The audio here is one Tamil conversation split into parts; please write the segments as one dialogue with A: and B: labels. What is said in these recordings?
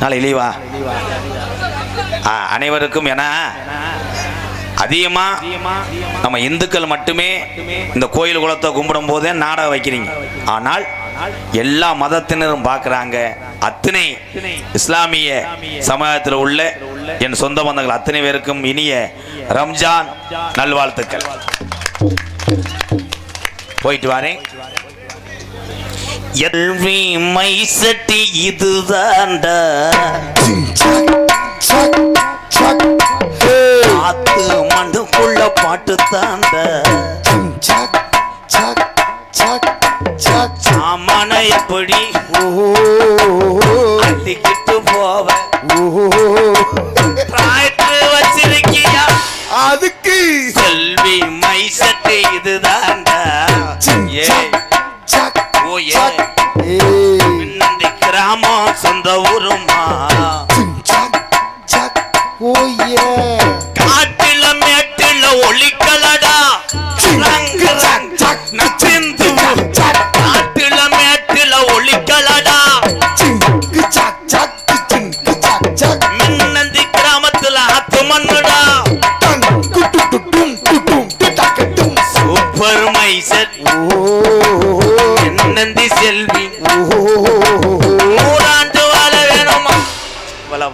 A: நாளை லீவா? ஆ, அனைவருக்கும் என அதிகமா நம்ம இந்துக்கள் மட்டுமே இந்த கோயில் குலத்தை கும்பிடும் போதே நாடகம் வைக்கிறீங்க. ஆனால் எல்லா மதத்தினரும் பார்க்குறாங்க அத்தனை இஸ்லாமிய சமூகத்தில் உள்ள என் சொந்த பந்தங்கள் அத்தனை பேருக்கும் இனிய ரம்ஜான் நல்வாழ்த்துக்கள். போயிட்டு வரேன். எல்வி மை சட்டி இதுதான்டா ஆத்து மண்டுக்குள்ள பாட்டு தாண்ட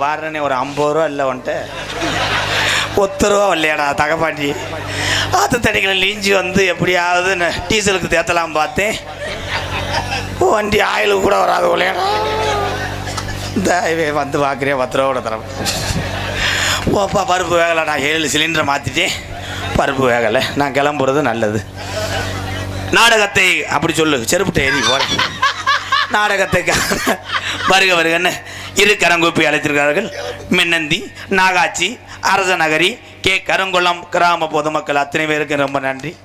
A: வாரனே ஒரு ஐம்பது ரூபா இல்லை வந்துட்டு ஒத்து ரூபா இல்லையாடா தகப்பாண்டி. ஆற்று தண்ணிகளை லீஞ்சி வந்து எப்படியாவது டீசலுக்கு தேத்தலாம் பார்த்தேன். வண்டி ஆயிலுக்கு கூட வராது இல்லையாடா இந்த இவன் வந்து பார்க்குறேன் பத்து ரூபா கூட தரேன். ஓப்பா பருப்பு வேகலை. நான் ஏழு சிலிண்டரை மாற்றிட்டேன் பருப்பு வேகலை. நான் கிளம்புறது நல்லது. நாடகத்தை அப்படி சொல்லு. செருப்பிட்ட ஏறி போகிறேன் நாடகத்தை வருக வருகன்னு இரு கரங்கூப்பி அழைத்திருக்கிறார்கள். மின்னந்தி நாகாச்சி அரச நகரி கே. கருங்குளம் கிராம பொதுமக்கள் அத்தனை பேருக்கு ரொம்ப நன்றி.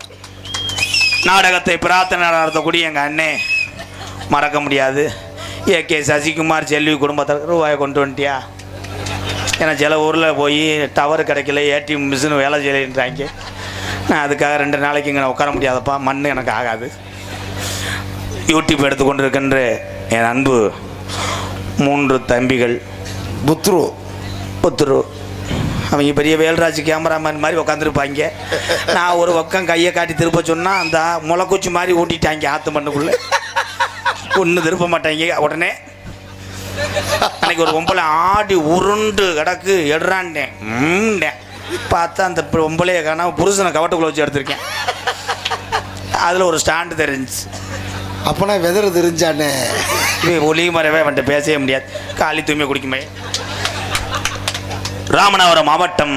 A: நாடகத்தை பிரார்த்தனை நடத்தக்கூடிய எங்கள் அண்ணே மறக்க முடியாது. ஏ. கே. சசிகுமார் செல்வி குடும்பத்தில் ரூபாயை கொண்டு வந்துட்டியா? ஏன்னா சில ஊரில் போய் டவர் கிடைக்கல ஏடிஎம் மிஷின் வேலை செய்யலைன்றாங்க. நான் அதுக்காக ரெண்டு நாளைக்கு இங்கே உட்கார முடியாதப்பா மண் எனக்கு ஆகாது. யூடியூப் எடுத்துக்கொண்டு இருக்கின்ற என் அன்பு மூன்று தம்பிகள்.
B: புத்ரு
A: புத்ரு. அவங்க பெரிய வேல்ராஜ் கேமராமேன் மாதிரி உக்காந்துருப்பாங்க. நான் ஒரு பக்கம் கையை காட்டி திருப்ப சொன்னால் அந்த முளைக்குச்சி மாதிரி ஊட்டிட்டாங்க ஆற்று மண்ணுக்குள்ளே. ஒன்று திருப்ப மாட்டாங்க. உடனே அன்னைக்கு ஒரு பொம்பளை ஆடி உருண்டு கிடக்கு எடுறான்டேன் பார்த்தா அந்த பொம்பளையை காணாமல் புருஷனை கவட்டுக்குள்ள வச்சு எடுத்திருக்கேன். அதில் ஒரு ஸ்டாண்டு தெரிஞ்சு.
B: அப்போனா வெதர் தெரிஞ்சானே?
A: இது ஒளி மறைவே அவன்கிட்ட பேசவே முடியாது. காலி தூய்மை குடிக்குமே. ராமநாதபுரம் மாவட்டம்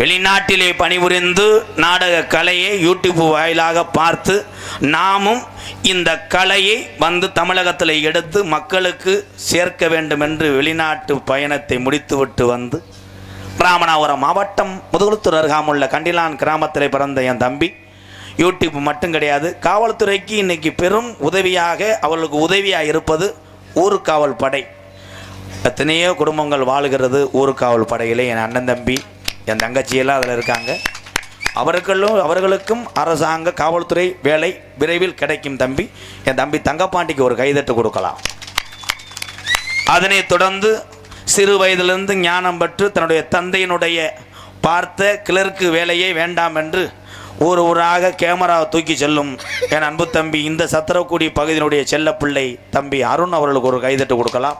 A: வெளிநாட்டிலே பணிபுரிந்து நாடக கலையை யூடியூப் வாயிலாக பார்த்து நாமும் இந்த கலையை வந்து தமிழகத்தில் எடுத்து மக்களுக்கு சேர்க்க வேண்டும் என்று வெளிநாட்டு பயணத்தை முடித்துவிட்டு வந்து ராமநாதபுரம் மாவட்டம் முதுகுளத்தூர் அருகாமுள்ள கண்டிலான் கிராமத்தில் பிறந்த என் தம்பி. யூடியூப் மட்டும் கிடையாது. காவல்துறைக்கு இன்றைக்கி பெரும் உதவியாக அவர்களுக்கு உதவியாக இருப்பது ஊர் காவல் படை. எத்தனையோ குடும்பங்கள் வாழுகிறது ஊர் காவல் படையில். என் அண்ணன் தம்பி என் தங்கச்சியெல்லாம் அதில் இருக்காங்க. அவர்களும் அவர்களுக்கும் அரசாங்க காவல்துறை வேலை விரைவில் கிடைக்கும் தம்பி. என் தம்பி தங்கப்பாண்டிக்கு ஒரு கைதட்டு கொடுக்கலாம். அதனைத் தொடர்ந்து சிறு வயதிலிருந்து ஞானம் பெற்று தன்னுடைய தந்தையினுடைய பார்த்த கிளர்க்கு வேலையே வேண்டாம் என்று ஊர் ஊராக கேமரா தூக்கி செல்லும் என் அன்பு தம்பி இந்த சத்திரக்குடி பகுதியினுடைய செல்லப்பிள்ளை தம்பி அருண் அவர்களுக்கு ஒரு கைதட்டு கொடுக்கலாம்.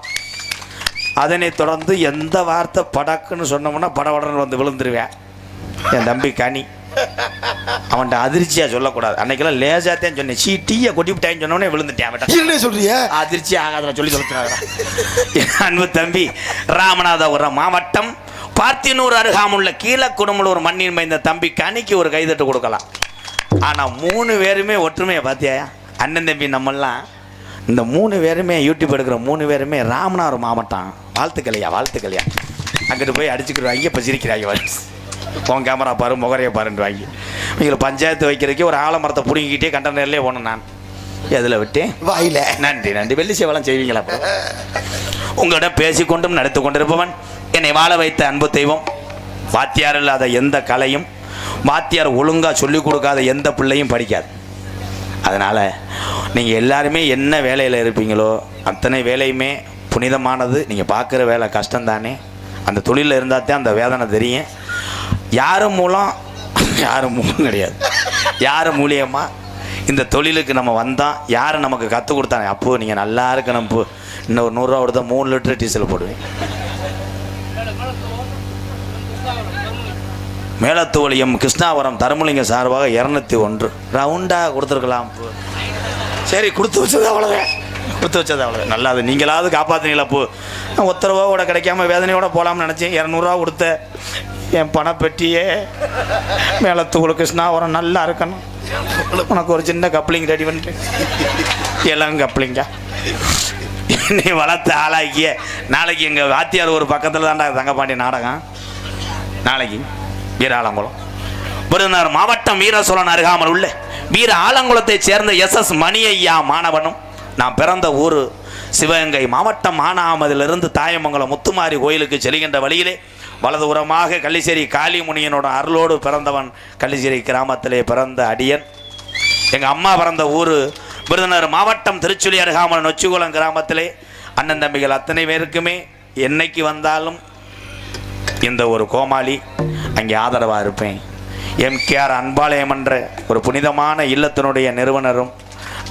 A: அதனைத் தொடர்ந்து எந்த வார்த்தை படக்குன்னு சொன்னோம்னா படபடன்னு வந்து விழுந்துருவேன். என் தம்பி கனி. அவன்கிட்ட அதிர்ச்சியாக சொல்லக்கூடாது. அன்னைக்கெல்லாம் லேசாத்தான் சொன்னேன். சீ டீயை கொட்டி விட்டான்னு சொன்னோடனே விழுந்துட்டேன் அவன்கிட்ட.
B: என்ன சொல்றிய?
A: அதிர்ச்சி ஆகாத சொல்லி சொல்லுறாங்க அன்பு தம்பி ராமநாதபுரம் மாவட்டம் பார்த்தினூர் அருகாமுள்ள கீழக்குடும்பலூர் மண்ணின் மைந்த தம்பி கனிக்கு ஒரு கைதட்டு கொடுக்கலாம். ஆனால் மூணு பேருமே ஒற்றுமையை பார்த்தியா அண்ணன் தம்பி நம்மெல்லாம் இந்த மூணு பேருமே யூடியூப் எடுக்கிற மூணு பேருமே ராமநாதபுரம் மாவட்டம். வாழ்த்துக்கலையா வாழ்த்துக்கலையா அங்கிட்டு போய் அடிச்சுக்கிடுவாங்க இப்போ சிரிக்கிறாங்க. உன் கேமரா பாரு முகரையை பாருன்றாங்க இவங்களை பஞ்சாயத்து வைக்கிறதுக்கே ஒரு ஆலமரத்தை பிடுங்கிக்கிட்டே கண்டனர்லேயே போனேன் நான். எதில் விட்டேன்
B: வாயில.
A: நன்றி நன்றி. வெள்ளி சேவலம் செய்வீங்களா? உங்களிடம் பேசிக்கொண்டும் நடத்து கொண்டிருப்பவன் என்னை வாழ வைத்த அன்பு தெய்வம். வாத்தியார் இல்லாத எந்த கலையும் வாத்தியார் ஒழுங்காக சொல்லிக் கொடுக்காத எந்த பிள்ளையும் படிக்காது. அதனால் நீங்கள் எல்லாருமே என்ன வேலையில் இருப்பீங்களோ அத்தனை வேலையுமே புனிதமானது. நீங்கள் பார்க்குற வேலை கஷ்டம்தானே. அந்த தொழிலில் இருந்தால் தான் அந்த வேதனை தெரியும். யார் மூலம் யார் மூலம் கிடையாது. யார் மூலியமாக இந்த தொழிலுக்கு நம்ம வந்தால் யார் நமக்கு கற்றுக் கொடுத்தாங்க அப்போ நீங்கள் நல்லா இருக்கணும் இப்போ இன்னும் ஒரு நூறுரூவா கொடுத்தா மூணு லிட்டர் டீசல் போடுவேன். மேலத்துவலியம் கிருஷ்ணாவரம் தருமலிங்க சார்பாக இரநூத்தி ஒன்று. ரவுண்டாக கொடுத்துருக்கலாம். சரி கொடுத்து வச்சது அவ்வளோதான் கொடுத்து வச்சது அவ்வளோதான் நல்லா அது நீங்களாவது காப்பாற்றுனீங்களா அப்போ நான் ஒத்த கூட கிடைக்காம வேதனையோட போகலாம்னு நினச்சேன். இரநூறுவா கொடுத்த என் பணப்பெட்டியே. மேலத்தூள் கிருஷ்ணாவரம் நல்லா இருக்கணும். உனக்கு ஒரு சின்ன கப்ளிங் ரெடி பண்ணிட்டு எல்லாம் கப்ளிங்கா நீ வளர்த்த ஆளாக்கிய நாளைக்கு எங்கள் வாத்தியார் ஒரு பக்கத்தில் தான்டா தங்கப்பாண்டி நாடகம். நாளைக்கு. வீர ஆலங்குளம் விருதுநகர் மாவட்டம் வீர சோழன் அருகாமல் உள்ள வீர ஆலங்குளத்தைச் சேர்ந்த எஸ் எஸ் மணி ஐயா மாணவனும் நான் பிறந்த ஊர் சிவகங்கை மாவட்டம் ஆனாமதிலிருந்து தாயமங்கலம் முத்துமாரி கோயிலுக்கு செல்கின்ற வழியிலே வலதுபுறமாக கள்ளிச்சேரி காளிமுனியனோட அருளோடு பிறந்தவன் கள்ளிச்சேரி கிராமத்திலே பிறந்த அடியன். எங்கள் அம்மா பிறந்த ஊர் விருதுநகர் மாவட்டம் திருச்சுழி அருகாமல் நொச்சிகுளம் கிராமத்திலே. அண்ணன் தம்பிகள் அத்தனை பேருக்குமே என்னைக்கு வந்தாலும் இந்த ஒரு கோமாளி. அங்கே ஆதரவாக இருப்பேன். எம்கேஆர் அன்பாலயம் என்ற ஒரு புனிதமான இல்லத்தினுடைய நிறுவனரும்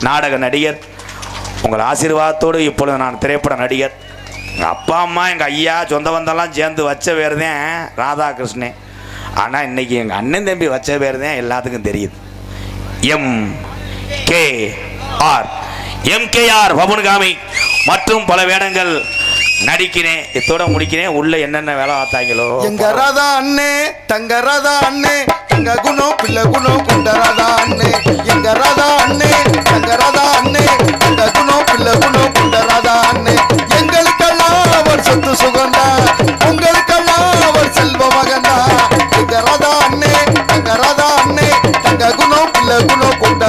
A: நாடக நடிகர் உங்கள் ஆசீர்வாதத்தோடு இப்பொழுது நான் திரைப்பட நடிகர். எங்கள் அப்பா அம்மா எங்கள் ஐயா சொந்த பந்தம்லாம் சேர்ந்து வச்ச பேர் தான் ராதாகிருஷ்ணன். ஆனால் இன்னைக்கு எங்கள் அண்ணன் தம்பி வச்ச பேர் தான் எல்லாத்துக்கும் தெரியுது. M K R MKR K பவன்காமி மற்றும் பல வேடங்கள் நடிக்கிறேன் இத்தோட முடிக்கிறேன். உள்ள என்னென்ன வேலை பார்த்தாங்களோ
B: எங்க ராதா அண்ணே தங்க ராதா அண்ணே தங்க குணம் பிள்ளை குணம் கொண்ட ராதா அண்ணே. எங்க ராதா அண்ணே தங்க ராதா அண்ணே தங்க குணம் பிள்ளை குணம் கொண்ட ராதா அண்ணே. எங்களுக்கெல்லாம் அவர் சொத்து சுகந்தா. உங்களுக்கெல்லாம் அவர் செல்வ மகந்தா. எங்க ராதா அண்ணே தங்க ராதா அண்ணே தங்க குணம் பிள்ளை குணம் கொண்ட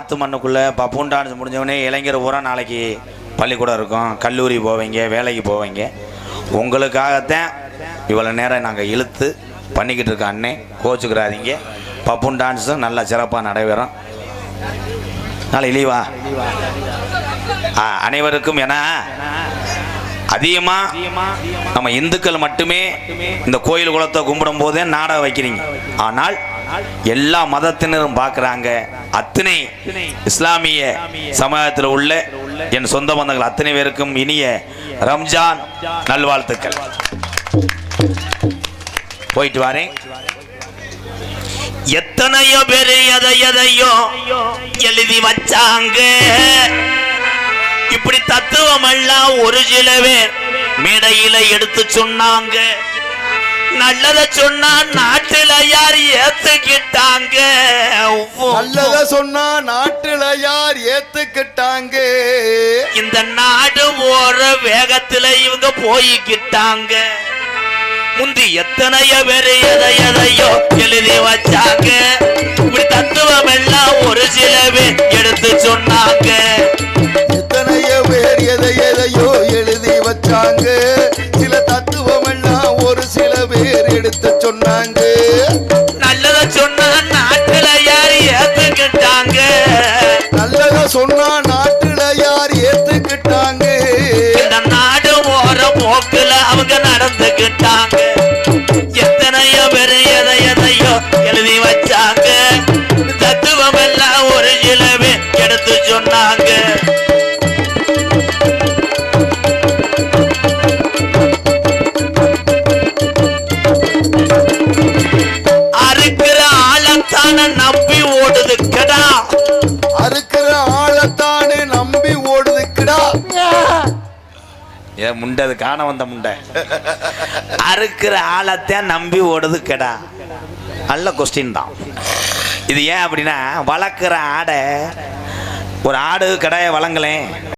A: நாற்று மண்ணுக்குள்ளே பப்புன் டான்ஸ் முடிஞ்சவொடனே இளைஞர் பூரா நாளைக்கு பள்ளிக்கூடம் இருக்கும். கல்லூரி போவீங்க வேலைக்கு போவீங்க. உங்களுக்காகத்தான் இவ்வளோ நேரம் நாங்கள் இழுத்து பண்ணிக்கிட்டு இருக்க அண்ணே. கோச்சுக்கிறாதீங்க. பப்புன் டான்ஸும் நல்லா சிறப்பாக நடைபெறும். நாளை லீவா ஆ, அனைவருக்கும் ஏன்னா அதிகமாக நம்ம இந்துக்கள் மட்டுமே இந்த கோயில் குளத்தை கும்பிடும் போதே நாடகம் வைக்கிறீங்க. ஆனால் எல்லா மதத்தினரும் பார்க்குறாங்க. அத்தனை இஸ்லாமிய சமூகத்தில் உள்ள என் சொந்த பந்தங்கள் அத்தனை பேருக்கும் இனிய ரம்ஜான் நல்வாழ்த்துக்கள். போயிட்டு வரேன். எத்தனையோ பேர் எதை எதையோ எழுதி வச்சாங்க. இப்படி தத்துவம் எல்லாம் ஒரு சில பேர் மேடையில எடுத்து சொன்னாங்க. நல்லத சொன்னா நாட்டுல யார் ஏத்துக்கிட்டாங்க?
B: நல்லத சொன்னா நாட்டுல யார் ஏத்துக்கிட்டாங்க?
A: இந்த நாடு ஓர வேகத்துல இவங்க போய்கிட்டாங்க முந்தி எத்தனையோ பேர் எதை எதையோ எழுதி வச்சாங்க. இப்படி தத்துவம் எல்லாம் ஒரு சில பேர் எடுத்து சொன்னாங்க.
B: எத்தனையோ பேர் எதை எடுத்து சொன்னாங்க.
A: நல்லத சொன்னா நாட்டுல யார் ஏத்துக்கிட்டாங்க?
B: நல்லத சொன்னா நாட்டுல யார் ஏத்துக்கிட்டாங்க?
A: இந்த நாடு ஓர போக்குல அவங்க நடந்துக்கிட்டாங்க. எத்தனையோ பேர் எதை எதையோ எழுதி வச்சாங்க. தத்துவம் எல்லாம் ஒரு பேர் எடுத்து சொன்னாங்க. முண்டை அது காண வந்த முண்டை. அறுக்கிற ஆளத்தான் நம்பி ஓடுது கடா நல்ல கொஸ்டின் தான். இது ஏன் அப்படின்னா வளர்க்குற ஆடை ஒரு ஆடு கடையை வளங்களேன்